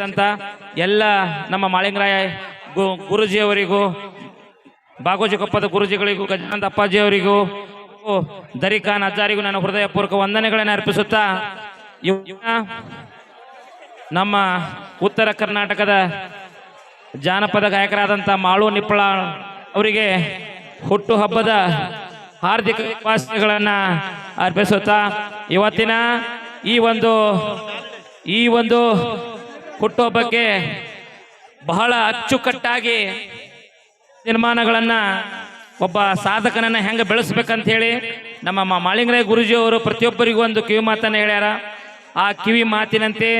ಅಂತ ಎಲ್ಲ ನಮ್ಮ ಮಾಳಿಂಗರಾಯ ಗುರುಜಿಯವರಿಗೂ ಗುರೂಜಿಯವರಿಗೂ ಬಾಗೋಜಿ ಕೊಪ್ಪದ ಗುರುಜಿಗಳಿಗೂ ಗಜಾನಂದ ಅಪ್ಪಾಜಿಯವರಿಗೂ ಓ, ದರಿಖಾನ್ ಅಜ್ಜಾರಿಗೂ ನನ್ನ ಹೃದಯಪೂರ್ವಕ ವಂದನೆಗಳನ್ನು ಅರ್ಪಿಸುತ್ತಾ ನಮ್ಮ ಉತ್ತರ ಕರ್ನಾಟಕದ ಜಾನಪದ ಗಾಯಕರಾದಂಥ ಮಾಳು ನಿಪ್ಪಳ ಅವರಿಗೆ ಹುಟ್ಟು ಹಬ್ಬದ ಹಾರ್ದಿಕ ಉಪಾಸನೆಗಳನ್ನು ಅರ್ಪಿಸುತ್ತಾ ಇವತ್ತಿನ ಈ ಒಂದು ಈ ಒಂದು ಹುಟ್ಟುಹಬ್ಬಕ್ಕೆ ಬಹಳ ಅಚ್ಚುಕಟ್ಟಾಗಿ ನಿರ್ಮಾಣಗಳನ್ನ ಒಬ್ಬ ಸಾಧಕನನ್ನು ಹೆಂಗೆ ಬೆಳೆಸ್ಬೇಕಂತ ಹೇಳಿ ನಮ್ಮ ಮಾಳಿಂಗರಾಯ್ ಮಾಳಿಂಗರಾಯ ಗುರುಜಿಯವರು ಪ್ರತಿಯೊಬ್ಬರಿಗೂ ಒಂದು ಕಿವಿ ಮಾತನ್ನು ಹೇಳ್ಯಾರ. ಆ ಕಿವಿ ಮಾತಿನಂತೆ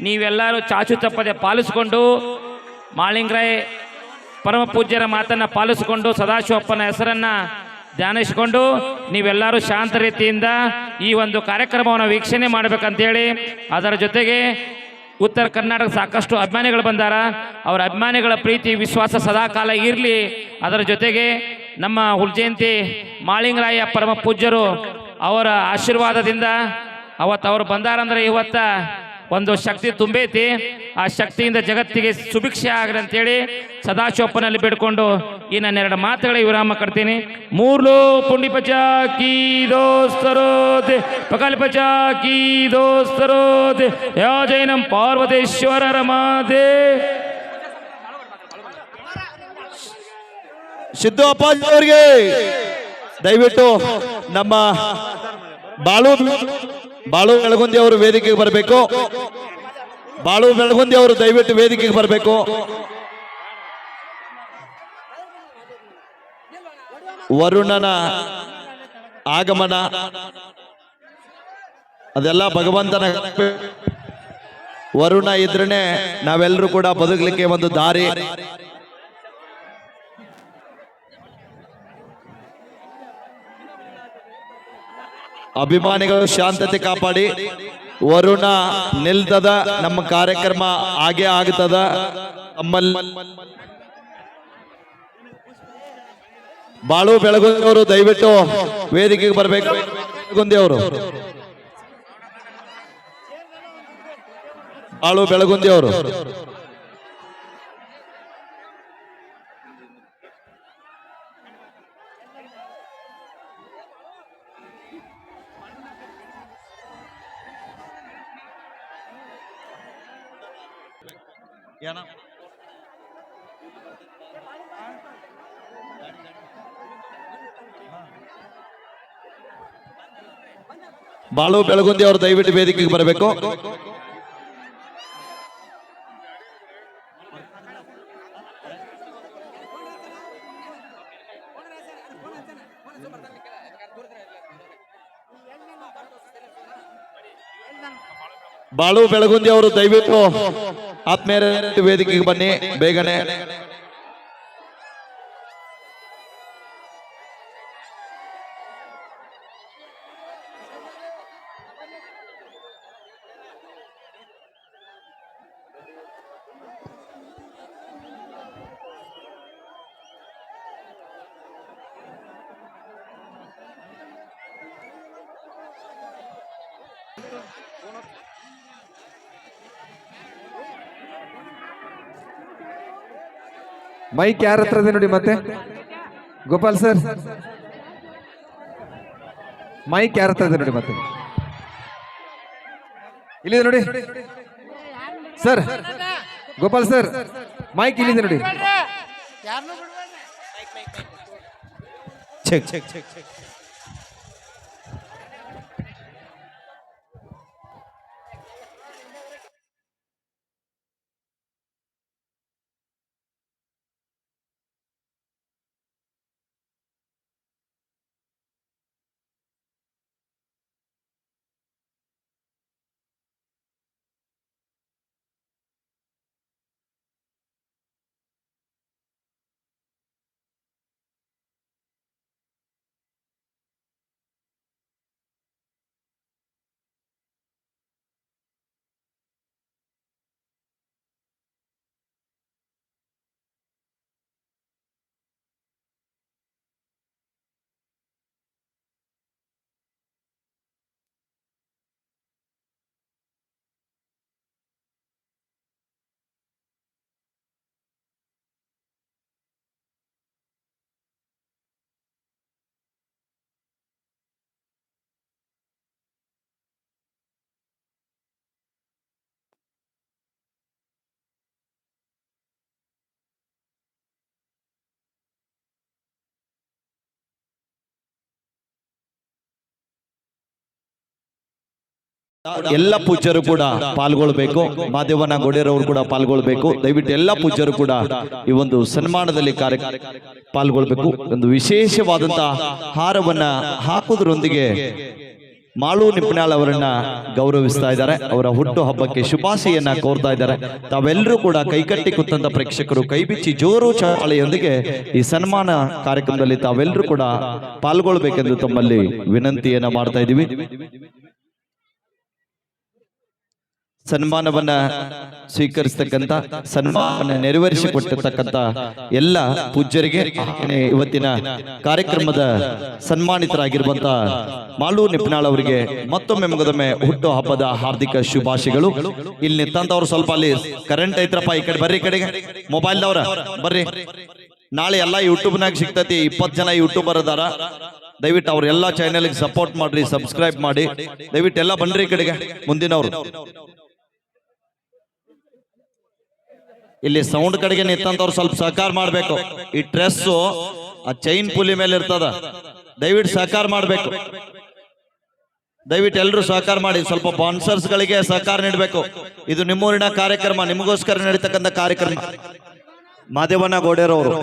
ನೀವೆಲ್ಲರೂ ಚಾಚು ತಪ್ಪದೆ ಪಾಲಿಸಿಕೊಂಡು ಮಾಳಿಂಗರಾಯ್ ಪರಮ ಪೂಜ್ಯರ ಮಾತನ್ನು ಪಾಲಿಸಿಕೊಂಡು ಸದಾಶಿವಪ್ಪನ ಹೆಸರನ್ನು ಧ್ಯಾನಿಸಿಕೊಂಡು ನೀವೆಲ್ಲರೂ ಶಾಂತ ರೀತಿಯಿಂದ ಈ ಒಂದು ಕಾರ್ಯಕ್ರಮವನ್ನು ವೀಕ್ಷಣೆ ಮಾಡಬೇಕಂತೇಳಿ ಅದರ ಜೊತೆಗೆ ಉತ್ತರ ಕರ್ನಾಟಕ ಸಾಕಷ್ಟು ಅಭಿಮಾನಿಗಳು ಬಂದಾರ. ಅವರ ಅಭಿಮಾನಿಗಳ ಪ್ರೀತಿ, ವಿಶ್ವಾಸ ಸದಾಕಾಲ ಇರಲಿ. ಅದರ ಜೊತೆಗೆ ನಮ್ಮ ಹುಲ್ಜಯಂತಿ ಮಾಳಿಂಗರಾಯ ಪರಮ ಪೂಜ್ಯರು ಅವರ ಆಶೀರ್ವಾದದಿಂದ ಅವತ್ತು ಅವರು ಬಂದಾರಂದ್ರೆ ಇವತ್ತ ಒಂದು ಶಕ್ತಿ ತುಂಬೈತಿ. ಆ ಶಕ್ತಿಯಿಂದ ಜಗತ್ತಿಗೆ ಸುಭಿಕ್ಷೆ ಆಗ್ರಿ ಅಂತೇಳಿ ಸದಾಶಿವಪ್ಪನಲ್ಲಿ ಬಿಡ್ಕೊಂಡು ಈ ನನ್ನ ಎರಡು ಮಾತುಗಳ ವಿರಾಮ ಕಟ್ತೀನಿ ಮೂರ್ಲು ಪುಂಡಿ ಪಚ ಕೀ ದೋಸ್ತರೋದೆ ಪಕಲ್ ಪಚ ಕೀ ಜೈನಂ ಪಾರ್ವತೇಶ್ವರ ರಮಾದೆ ಸಿದ್ದು ಅಪ್ಪಾಜಿ ಅವರಿಗೆ ದಯವಿಟ್ಟು ನಮ್ಮ ಬಾಳು ಬಾಳು ಬೆಳಗುಂದಿ ಅವರು ವೇದಿಕೆಗೆ ಬರಬೇಕು. ಬಾಳು ಬೆಳಗುಂದಿ ಅವರು ದಯವಿಟ್ಟು ವೇದಿಕೆಗೆ ಬರಬೇಕು. ವರುಣನ ಆಗಮನ. ಅದೆಲ್ಲ ಭಗವಂತನ ವರುಣ ಇದ್ರೇ ನಾವೆಲ್ಲರೂ ಕೂಡ ಬದುಕಲಿಕ್ಕೆ ಒಂದು ದಾರಿ. ಅಭಿಮಾನಿಗಳು ಶಾಂತತೆ ಕಾಪಾಡಿ. ವರುಣ ನಿಲ್ತದ ನಮ್ಮ ಕಾರ್ಯಕ್ರಮ ಹಾಗೆ ಆಗ್ತದ ಬಾಳು ಬೆಳಗುಂದಿಯವರು, ದಯವಿಟ್ಟು ವೇದಿಕೆಗೆ ಬರಬೇಕು. ಬೆಳಗುಂದಿಯವರು. ಬಾಳು ಬೆಳಗುಂದಿ ಅವರು ಬಾಳು ಬೆಳಗುಂದಿ ಅವರು ದಯವಿಟ್ಟು ವೇದಿಕೆಗೆ ಬರಬೇಕು. ಬಾಳು ಬೆಳಗುಂದಿ ಅವರು ದಯವಿಟ್ಟು ಆತ್ಮೀಯರ ವೇದಿಕೆಗೆ ಬನ್ನಿ ಬೇಗನೆ ಮೈಕ್ ಯಾರ ಹತ್ರ ಇದೆ ನೋಡಿ ಮತ್ತೆ? ಗೋಪಾಲ್ ಸರ್. ಮೈಕ್ ಯಾರ ಹತ್ರ ಇದೆ ನೋಡಿ ಮತ್ತೆ? ಇಲ್ಲಿದೆ ನೋಡಿ. ಸರ್ ಗೋಪಾಲ್ ಸರ್ ಮೈಕ್ ಇಲ್ಲಿದೆ ನೋಡಿ. ಚೆಕ್ ಚೆಕ್ ಚೆಕ್ ಚೆಕ್ ಎಲ್ಲ ಪೂಜ್ಯರು ಕೂಡ ಪಾಲ್ಗೊಳ್ಬೇಕು. ಮಾದೇವನ ಗೊಡೆರವರು ಕೂಡ ಪಾಲ್ಗೊಳ್ಬೇಕು. ದಯವಿಟ್ಟು ಎಲ್ಲ ಪೂಜ್ಯರು ಕೂಡ ಈ ಒಂದು ಸನ್ಮಾನದಲ್ಲಿ ಕಾರ್ಯ ಪಾಲ್ಗೊಳ್ಬೇಕು. ಒಂದು ವಿಶೇಷವಾದಂತಹ ಹಾರವನ್ನ ಹಾಕೋದ್ರೊಂದಿಗೆ ಮಾಳು ನಿಪ್ನಾಳ್ ಅವರನ್ನ ಗೌರವಿಸ್ತಾ ಇದ್ದಾರೆ. ಅವರ ಹುಟ್ಟು ಹಬ್ಬಕ್ಕೆ ಶುಭಾಶಯನ್ನ ಕೋರ್ತಾ ಇದ್ದಾರೆ. ತಾವೆಲ್ಲರೂ ಕೂಡ ಕೈಕಟ್ಟಿ ಕುತ್ತಂತ ಪ್ರೇಕ್ಷಕರು ಕೈಬಿಚ್ಚಿ ಜೋರು ಚಾಳೆಯೊಂದಿಗೆ ಈ ಸನ್ಮಾನ ಕಾರ್ಯಕ್ರಮದಲ್ಲಿ ತಾವೆಲ್ಲರೂ ಕೂಡ ಪಾಲ್ಗೊಳ್ಬೇಕೆಂದು ತಮ್ಮಲ್ಲಿ ವಿನಂತಿಯನ್ನ ಮಾಡ್ತಾ ಇದ್ದೀವಿ. ಸನ್ಮಾನವನ್ನ ಸ್ವೀಕರಿಸತಕ್ಕಂತ ಸನ್ಮಾನವನ್ನ ನೆರವೇರಿಸಿಕೊಟ್ಟಿರ್ತಕ್ಕಂಥ ಎಲ್ಲ ಪೂಜ್ಯರಿಗೆ ಇವತ್ತಿನ ಕಾರ್ಯಕ್ರಮದ ಸನ್ಮಾನಿತರಾಗಿರುವಂತ ಮಾಲೂ ನಿಪ್ನಾಳ್ ಅವರಿಗೆ ಮತ್ತೊಮ್ಮೆ ಮುಗದೊಮ್ಮೆ ಹುಟ್ಟು ಹಬ್ಬದ ಹಾರ್ದಿಕ ಶುಭಾಶಯಗಳು. ಇಲ್ಲಿ ನಿಂತಂತವ್ರು ಸ್ವಲ್ಪ ಅಲ್ಲಿ ಕರೆಂಟ್ ಐತ್ರಪ್ಪ ಈ ಕಡೆ ಬರ್ರಿ ಕಡೆಗೆ. ಕಡೆಗೆ ಮೊಬೈಲ್ದವ್ರ ಬರ್ರಿ. ನಾಳೆ ಎಲ್ಲ ಯೂಟ್ಯೂಬ್ನಾಗ ಸಿಗ್ತತಿ, ಇಪ್ಪತ್ತು ಜನ ಯೂಟ್ಯೂಬರ್ ಅದಾರ. ದಯವಿಟ್ಟು ಅವ್ರ ಎಲ್ಲ ಚಾನೆಲ್ಗೆ ಸಪೋರ್ಟ್ ಮಾಡ್ರಿ ಸಬ್ಸ್ಕ್ರೈಬ್ ಮಾಡಿ. ದಯವಿಟ್ಟು ಎಲ್ಲ ಬನ್ರಿ ಕಡೆಗೆ, ಮುಂದಿನವ್ರು. ಇಲ್ಲಿ ಸೌಂಡ್ ಕಡೆಗೆ ನಿಂತಂತವ್ರು ಸ್ವಲ್ಪ ಸಹಕಾರ ಮಾಡ್ಬೇಕು. ಈ ಡ್ರೆಸ್ ಆ ಚೈನ್ ಪುಲಿ ಮೇಲೆ ಇರ್ತದ. ದಯವಿಟ್ಟು ಸಹಕಾರ ಮಾಡ್ಬೇಕು. ದಯವಿಟ್ಟು ಎಲ್ಲರೂ ಸಹಕಾರ ಮಾಡಿ. ಸ್ವಲ್ಪ ಬಾನ್ಸರ್ಸ್ ಗಳಿಗೆ ಸಹಕಾರ ನೀಡಬೇಕು. ಇದು ನಿಮ್ಮೂರಿನ ಕಾರ್ಯಕ್ರಮ. ನಿಮಗೋಸ್ಕರ ನಡೀತಕ್ಕಂಥ ಕಾರ್ಯಕ್ರಮ. ಮಾದೇವನ ಗೋಡೆರವರು.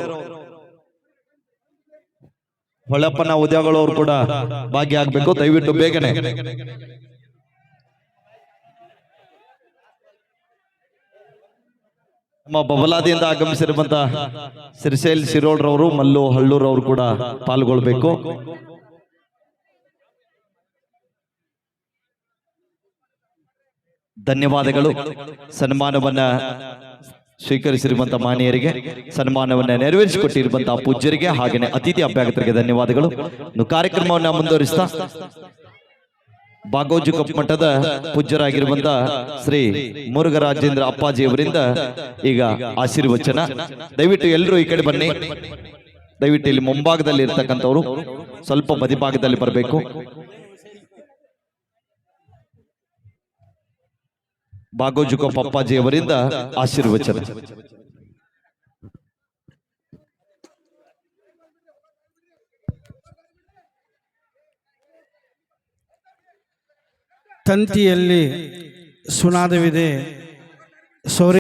ಹೊಳಪ್ಪನ ಉದ್ಯೋಗಗಳವರು ಕೂಡ ಭಾಗಿಯಾಗಬೇಕು. ದಯವಿಟ್ಟು ಬೇಗನೆ. ನಮ್ಮ ಬಬಲಾದಿಯಿಂದ ಆಗಮಿಸಿರುವಂತ ಸಿರಿಸೇಲ್ ಶಿರೋಳ್ರವರು, ಮಲ್ಲು ಹಳ್ಳೂರವರು ಕೂಡ ಪಾಲ್ಗೊಳ್ಬೇಕು. ಧನ್ಯವಾದಗಳು. ಸನ್ಮಾನವನ್ನ ಸ್ವೀಕರಿಸಿರುವಂತ ಮಾನ್ಯರಿಗೆ, ಸನ್ಮಾನವನ್ನ ನೆರವೇರಿಸಿಕೊಟ್ಟಿರುವಂತಹ ಪೂಜ್ಯರಿಗೆ ಹಾಗೆಯೇ ಅತಿಥಿ ಅಭ್ಯಾಗತರಿಗೆ ಧನ್ಯವಾದಗಳು. ಕಾರ್ಯಕ್ರಮವನ್ನ ಮುಂದುವರಿಸ್ತಾ ಬಾಗೋಜು ಮಠದ ಪೂಜ್ಯರಾಗಿರುವಂತ ಶ್ರೀ ಮುರುಘರಾಜೇಂದ್ರ ಅಪ್ಪಾಜಿ ಅವರಿಂದ ಈಗ ಆಶೀರ್ವಚನ. ದಯವಿಟ್ಟು ಎಲ್ಲರೂ ಈ ಕಡೆ ಬನ್ನಿ. ದಯವಿಟ್ಟು ಇಲ್ಲಿ ಮುಂಭಾಗದಲ್ಲಿ ಇರ್ತಕ್ಕಂಥವ್ರು ಸ್ವಲ್ಪ ಬದಿಭಾಗದಲ್ಲಿ ಬರಬೇಕು. ಬಾಗೋಜುಕ ಅಪ್ಪಾಜಿ ಅವರಿಂದ ಆಶೀರ್ವಚನ. ತಂತಿಯಲ್ಲಿ ಸುನಾದವಿದೆ. ಸೌರಿ